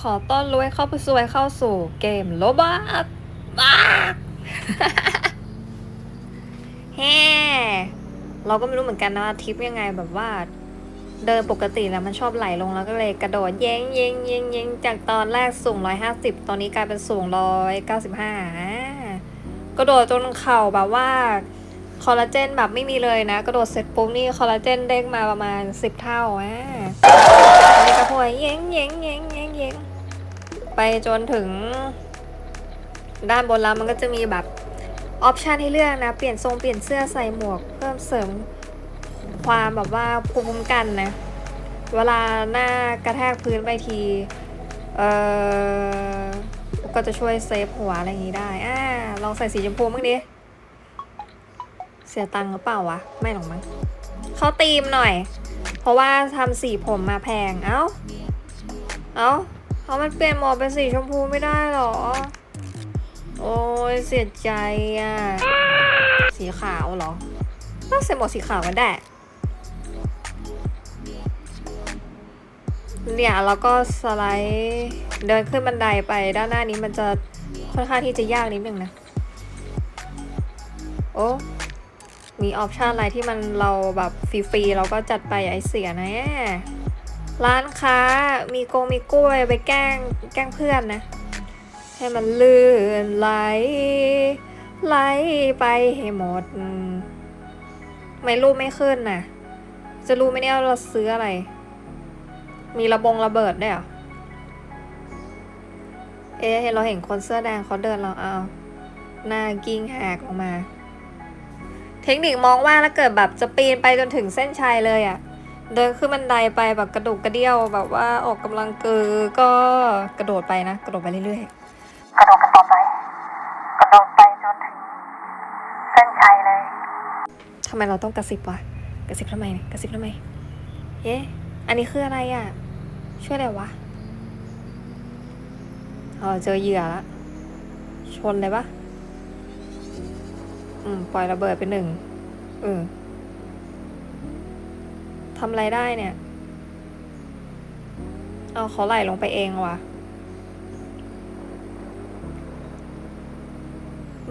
ขอต้อนรวยเข้าไปสวยเข้าสู่เกมโลบักบ้าแฮ่เราก็ไม่รู้เหมือนกันนะว่าทิปยังไงแบบว่า เดินปกติแล้วมันชอบไหลลงแล้วก็เลยกระโดดเย้งเย้งเย้งเย้งจากตอนแรกสูงร้อยห้าสิบตอนนี้กลายเป็นสูงร้อยเก้าสิบห้ากระโดดจนเข่าแบบว่าคอลลาเจนแบบไม่มีเลยนะ กระโดดเสร็จปุ๊บนี่คอลลาเจนเด้งมาประมาณสิบเท่าอะนนี้ก็พวยเย้งเย้งเย้งเย้งเย้ง ไปจนถึง ด้านบนแล้วมันก็จะมีแบบออปชันให้เลือกนะ เปลี่ยนทรงเปลี่ยนเสื้อใส่หมวก เพิ่มเสริมความแบบว่าภูมิคุ้มกันนะ เวลาหน้ากระแทกพื้นไปทีเออก็จะช่วยเซฟหัวอะไรอย่างนี้ได้อ่าลองใส่สีชมพูบ้างดิ เสียตังค์หรือเปล่าวะ ไม่หรอกมั้งเขาตีมหน่อย เพราะว่าทำสีผมมาแพง เอ้า เอ้า เขามันเปลี่ยนหมดเป็นสีชมพูไม่ได้หรอ โอ้ยเสียใจอะ สีขาวเหรอก็ใส่หมวกสีขาวกันได้เนี่ยแล้วก็สไลด์เดินขึ้นบันไดไปด้านหน้านี้มันจะค่อนข้างที่จะยากนิดนึงนะ โอ้มีออปชันอะไรที่มันเราแบบฟรีๆเราก็จัดไปไอเสียนะ ร้านค้ามีโกงมีกล้วยไปแกล้งแกล้งเพื่อนนะ ให้มันลื่นไหลไหลไปให้หมด ไม่รูปไม่ขึ้นน่ะ จะรู้ไหมเนี่ยว่าเราซื้ออะไร มีระบงระเบิดด้วยเหรอ เอ๊ะเราเห็นคนเสื้อแดงเขาเดินเราเอาหน้ากิ้งหักออกมา เทคนิคมองว่าถ้าเกิดแบบจะปีนไปจนถึงเส้นชัยเลยอะ่ะ เดินขึ้นบันไดไปแบบกระดุกกระเดี่ยวแบบว่าออกกำลังเกือก็กระโดดไปนะ กระโดดไปเรื่อยๆ กระโดดกันต่อไป กระโดดไปจนถึงเส้นชัยเลยทำไมเราต้องกระซิบวะกระซิบทำไมเนี่ยกระซิบทำไมเอ๊ะอันนี้คืออะไรอะ่ะ ช่วยอะไรวะเออเจอเหยื่อละชนเลยปะอืม ปล่อยระเบิดไปหนึ่งเออ ทำอะไรได้เนี่ย เอาเขาไหลลงไปเองว่ะ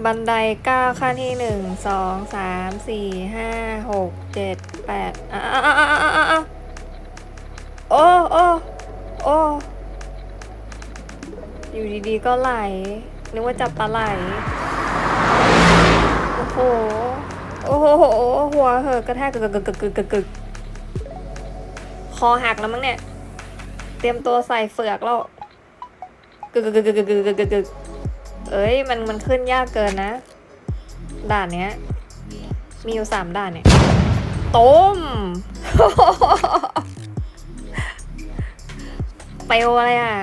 บันไดก้าขั้นที่หนึ่งสองสามสี่ห้าหกเจ็ดแปดอะอะอะอะอะโอ้โอ้โอ้อยู่ดีๆก็ไหล นึกว่าจับปลาไหล โอ้โห โอ้โห หัวเหอะกระแทกกึกกึกกึกกึกกึกกึก คอหักแล้วมั้งเนี่ย เตรียมตัวใส่เฟือกแล้วกึกกึกกึกกึกกึกกึกเอ้ยมันมันขึ้นยากเกินนะ ด่านเนี้ย มีอยู่สามด่านเนี่ยต้มเปลวอะไรอะ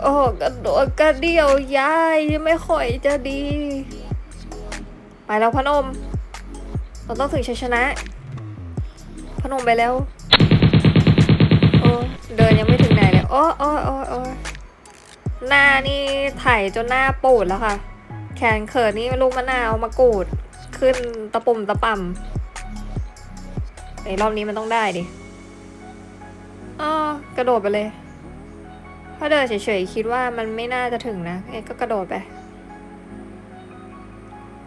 โอ้กระโดดกระเดี่ยวยายไม่ค่อยจะดี ไปแล้วพนม เราต้องถึงชัยชนะ พนมไปแล้ว เดินยังไม่ถึงไหนเลย โอ้โอ้โอ้โอ้หน้านี่ไถจนหน้าปูดแล้วค่ะ แขนเขินนี่ลูกมะนาวมากูด ขึ้นตะปุ่มตะป่ำไอ้รอบนี้มันต้องได้ดิอ๋อกระโดดไปเลยถ้าเดินเฉยๆคิดว่ามันไม่น่าจะถึงนะเอ้ก็กระโดดไป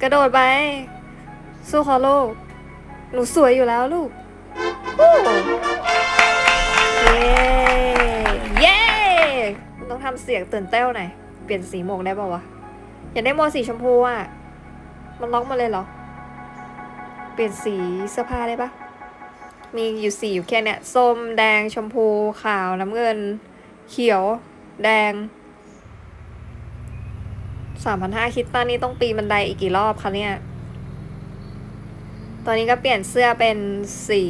กระโดดไป สู้เขาลูก หนูสวยอยู่แล้วลูก ทำเสียงตื่นเต้นหน่อย เปลี่ยนสีหมวกได้ป่าวะ อยากได้หมวกสีชมพูอะ มันล็อกมาเลยเหรอ เปลี่ยนสีเสื้อผ้าได้ปะมีอยู่สีอยู่แค่เนี้ย ส้ม แดง ชมพู ขาว น้ำเงิน เขียว แดงสามพันห้าคิดตอนนี้ต้องปีนบันไดอีกกี่รอบคะเนี่ย ตอนนี้ก็เปลี่ยนเสื้อเป็นสี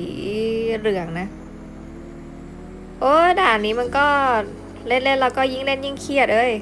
เหลืองนะ โอ้ด่านนี้มันก็ เล่นๆแล้วก็ยิ่งเล่นยิ่งเครียดเอ้ย